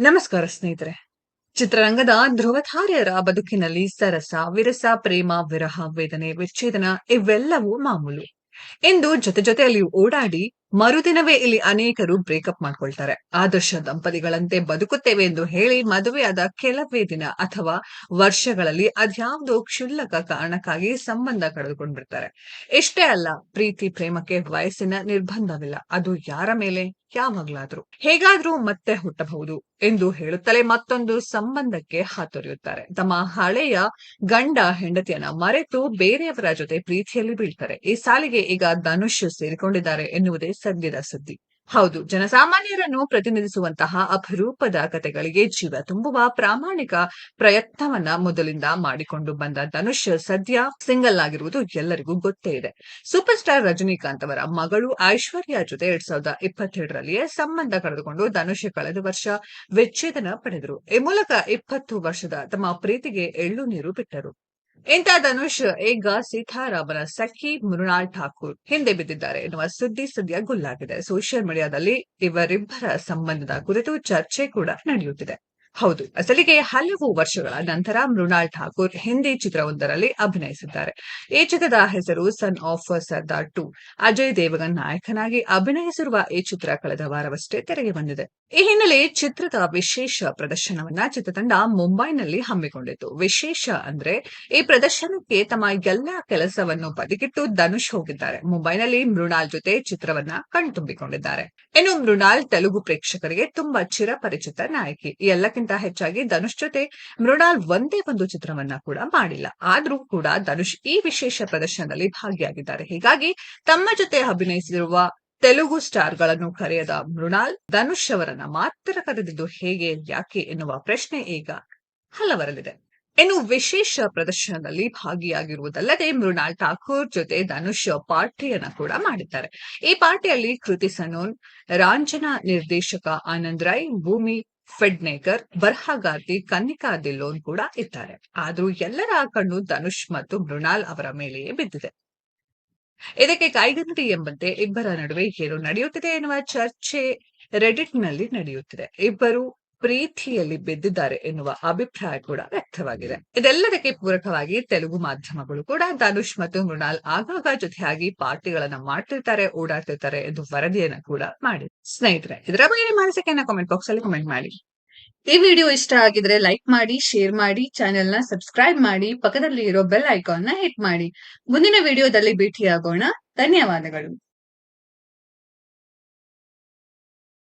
ನಮಸ್ಕಾರ ಸ್ನೇಹಿತರೆ. ಚಿತ್ರರಂಗದ ಧ್ರುವಧಾರ್ಯರ ಬದುಕಿನಲ್ಲಿ ಸರಸ, ವಿರಸ, ಪ್ರೇಮ, ವಿರಹ, ವೇದನೆ, ವಿಚ್ಛೇದನ ಇವೆಲ್ಲವೂ ಮಾಮೂಲು. ಇಂದು ಜೊತೆ ಜೊತೆಯಲ್ಲಿ ಓಡಾಡಿ ಮರುದಿನವೇ ಇಲ್ಲಿ ಅನೇಕರು ಬ್ರೇಕಪ್ ಮಾಡ್ಕೊಳ್ತಾರೆ. ಆದರ್ಶ ದಂಪತಿಗಳಂತೆ ಬದುಕುತ್ತೇವೆ ಎಂದು ಹೇಳಿ ಮದುವೆಯಾದ ಕೆಲವೇ ದಿನ ಅಥವಾ ವರ್ಷಗಳಲ್ಲಿ ಅದ್ಯಾವುದೋ ಕ್ಷುಲ್ಲಕ ಕಾರಣಕ್ಕಾಗಿ ಸಂಬಂಧ ಕಳೆದುಕೊಂಡ್ಬಿಡ್ತಾರೆ. ಇಷ್ಟೇ ಅಲ್ಲ, ಪ್ರೀತಿ, ಪ್ರೇಮಕ್ಕೆ ವಯಸ್ಸಿನ ನಿರ್ಬಂಧವಿಲ್ಲ. ಅದು ಯಾರ ಮೇಲೆ? ಯಾವಾಗ್ಲಾದ್ರೂ ಹೇಗಾದ್ರೂ ಮತ್ತೆ ಹುಟ್ಟಬಹುದು ಎಂದು ಹೇಳುತ್ತಲೇ ಮತ್ತೊಂದು ಸಂಬಂಧಕ್ಕೆ ಹಾತೊರೆಯುತ್ತಾರೆ. ತಮ್ಮ ಹಳೆಯ ಗಂಡ ಹೆಂಡತಿಯನ್ನ ಮರೆತು ಬೇರೆಯವರ ಜೊತೆ ಪ್ರೀತಿಯಲ್ಲಿ ಬೀಳ್ತಾರೆ. ಈ ಸಾಲಿಗೆ ಈಗ ಧನುಷ್ ಸೇರಿಕೊಂಡಿದ್ದಾರೆ ಎನ್ನುವುದೇ ಸದ್ಯದ ಸುದ್ದಿ. ಹೌದು. ಜನಸಾಮಾನ್ಯರನ್ನು ಪ್ರತಿನಿಧಿಸುವಂತಹ ಅಪರೂಪದ ಕಥೆಗಳಿಗೆ ಜೀವ ತುಂಬುವ ಪ್ರಾಮಾಣಿಕ ಪ್ರಯತ್ನವನ್ನ ಮೊದಲಿಂದ ಮಾಡಿಕೊಂಡು ಬಂದ ಧನುಷ್ ಸದ್ಯ ಸಿಂಗಲ್ ಆಗಿರುವುದು ಎಲ್ಲರಿಗೂ ಗೊತ್ತೇ ಇದೆ. ಸೂಪರ್ ಸ್ಟಾರ್ ರಜನಿಕಾಂತ್ ಅವರ ಮಗಳು ಐಶ್ವರ್ಯ ಜೊತೆ ಎರಡ್ ಸಾವಿರದ ಇಪ್ಪತ್ತೆರಡರಲ್ಲಿಯೇ ಸಂಬಂಧ ಕಳೆದುಕೊಂಡು ಧನುಷ್ ಕಳೆದ ವರ್ಷ ವಿಚ್ಛೇದನ ಪಡೆದರು. ಈ ಮೂಲಕ ಇಪ್ಪತ್ತು ವರ್ಷದ ತಮ್ಮ ಪ್ರೀತಿಗೆ ಎಳ್ಳು ನೀರು ಬಿಟ್ಟರು. ಇಂಥ ಧನುಷ್ ಈಗ ಸೀತಾರಾಮನ ಸಖಿ ಮೃಣಾಲ್ ಠಾಕೂರ್ ಹಿಂದೆ ಬಿದ್ದಿದ್ದಾರೆ ಎನ್ನುವ ಸುದ್ದಿ ಸದ್ಯ ಗುಲ್ಲಾಗಿದೆ. ಸೋಷಿಯಲ್ ಮೀಡಿಯಾದಲ್ಲಿ ಇವರಿಬ್ಬರ ಸಂಬಂಧದ ಕುರಿತು ಚರ್ಚೆ ಕೂಡ ನಡೆಯುತ್ತಿದೆ. ಹೌದು. ಅಸಲಿಗೆ ಹಲವು ವರ್ಷಗಳ ನಂತರ ಮೃಣಾಲ್ ಠಾಕೂರ್ ಹಿಂದಿ ಚಿತ್ರವೊಂದರಲ್ಲಿ ಅಭಿನಯಿಸಿದ್ದಾರೆ. ಈ ಚಿತ್ರದ ಹೆಸರು son of Sardaar two Ajay Devgn ನಾಯಕನಾಗಿ ಅಭಿನಯಿಸಿರುವ ಈ ಚಿತ್ರ ಕಳೆದ ವಾರವಷ್ಟೇ ತೆರೆಗೆ ಬಂದಿದೆ. ಈ ಹಿನ್ನೆಲೆ ಚಿತ್ರದ ವಿಶೇಷ ಪ್ರದರ್ಶನವನ್ನ ಚಿತ್ರತಂಡ ಮುಂಬೈನಲ್ಲಿ ಹಮ್ಮಿಕೊಂಡಿತ್ತು. ವಿಶೇಷ ಅಂದ್ರೆ ಈ ಪ್ರದರ್ಶನಕ್ಕೆ ತಮ್ಮ ಎಲ್ಲಾ ಕೆಲಸವನ್ನು ಬದಿಗಿಟ್ಟು ಧನುಷ್ ಹೋಗಿದ್ದಾರೆ. ಮುಂಬೈನಲ್ಲಿ ಮೃಣಾಲ್ ಜೊತೆ ಚಿತ್ರವನ್ನ ಕಣ್ತುಂಬಿಕೊಂಡಿದ್ದಾರೆ. ಇನ್ನು ಮೃಣಾಲ್ ತೆಲುಗು ಪ್ರೇಕ್ಷಕರಿಗೆ ತುಂಬಾ ಚಿರಪರಿಚಿತ ನಾಯಕಿ. ಎಲ್ಲಕ್ಕಿಂತ ಹೆಚ್ಚಾಗಿ ಧನುಷ್ ಜೊತೆ ಮೃಣಾಲ್ ಒಂದೇ ಒಂದು ಚಿತ್ರವನ್ನ ಕೂಡ ಮಾಡಿಲ್ಲ. ಆದ್ರೂ ಕೂಡ ಧನುಷ್ ಈ ವಿಶೇಷ ಪ್ರದರ್ಶನದಲ್ಲಿ ಭಾಗಿಯಾಗಿದ್ದಾರೆ. ಹೀಗಾಗಿ ತಮ್ಮ ಜೊತೆ ಅಭಿನಯಿಸಿರುವ ತೆಲುಗು ಸ್ಟಾರ್ಗಳನ್ನು ಕರೆಯದ ಮೃಣಾಲ್ ಧನುಷ್ ಅವರನ್ನ ಮಾತ್ರ ಕರೆದಿದ್ದು ಹೇಗೆ, ಯಾಕೆ ಎನ್ನುವ ಪ್ರಶ್ನೆ ಈಗ ಹಲವರಲ್ಲಿದೆ. ಇನ್ನು ವಿಶೇಷ ಪ್ರದರ್ಶನದಲ್ಲಿ ಭಾಗಿಯಾಗಿರುವುದಲ್ಲದೆ ಮೃಣಾಲ್ ಠಾಕೂರ್ ಜೊತೆ ಧನುಷ್ ಪಾರ್ಟಿಯನ್ನ ಕೂಡ ಮಾಡಿದ್ದಾರೆ. ಈ ಪಾರ್ಟಿಯಲ್ಲಿ ಕೃತಿ ಸನೋನ್, ರಾಂಜನಾ ನಿರ್ದೇಶಕ ಆನಂದ್ ರೈ, ಭೂಮಿ ಫೆಡ್ನೇಕರ್ ಬರಹಗಾರ್ತಿ ಕನ್ನಿಕಾ ದಿಲ್ಲೋನ್ ಕೂಡ ಇದ್ದಾರೆ. ಆದ್ರೂ ಎಲ್ಲರ ಕಣ್ಣು ಧನುಷ್ ಮತ್ತು ಮೃಣಾಲ್ ಅವರ ಮೇಲೆಯೇ ಬಿದ್ದಿದೆ. ಇದಕ್ಕೆ ಕೈಗನ್ನಡಿ ಎಂಬಂತೆ ಇಬ್ಬರ ನಡುವೆ ಏನು ನಡೆಯುತ್ತಿದೆ ಎನ್ನುವ ಚರ್ಚೆ ರೆಡಿಟ್ನಲ್ಲಿ ನಡೆಯುತ್ತಿದೆ. ಇಬ್ಬರು ಪ್ರೀತಿಯಲ್ಲಿ ಬಿದ್ದಿದ್ದಾರೆ ಎನ್ನುವ ಅಭಿಪ್ರಾಯ ಕೂಡ ವ್ಯಕ್ತವಾಗಿದೆ. ಇದೆಲ್ಲದಕ್ಕೆ ಪೂರಕವಾಗಿ ತೆಲುಗು ಮಾಧ್ಯಮಗಳು ಕೂಡ ಧನುಷ್ ಮತ್ತು ಮೃಣಾಲ್ ಆಗಾಗ ಜೊತೆಯಾಗಿ ಪಾರ್ಟಿಗಳನ್ನ ಮಾಡ್ತಿರ್ತಾರೆ, ಓಡಾಡ್ತಿರ್ತಾರೆ ಎಂದು ವರದಿಯನ್ನ ಕೂಡ ಮಾಡಿ ಸ್ನೇಹಿತರೆ, ಇದರ ಬಗ್ಗೆ ನಿಮ್ಮ ಅನಿಸಿಕೆಯನ್ನ ಕಾಮೆಂಟ್ ಬಾಕ್ಸ್ ಅಲ್ಲಿ ಕಮೆಂಟ್ ಮಾಡಿ. ಈ ವಿಡಿಯೋ ಇಷ್ಟ ಆಗಿದ್ರೆ ಲೈಕ್ ಮಾಡಿ ಶೇರ್ ಮಾಡಿ ಚಾನೆಲ್ನ ಸಬ್ಸ್ಕ್ರೈಬ್ ಮಾಡಿ ಪಕ್ಕದಲ್ಲಿ ಇರೋ ಬೆಲ್ ಐಕಾನ್ನ ಹಿಟ್ ಮಾಡಿ. ಮುಂದಿನ ವಿಡಿಯೋದಲ್ಲಿ ಭೇಟಿಯಾಗೋಣ. ಧನ್ಯವಾದಗಳು.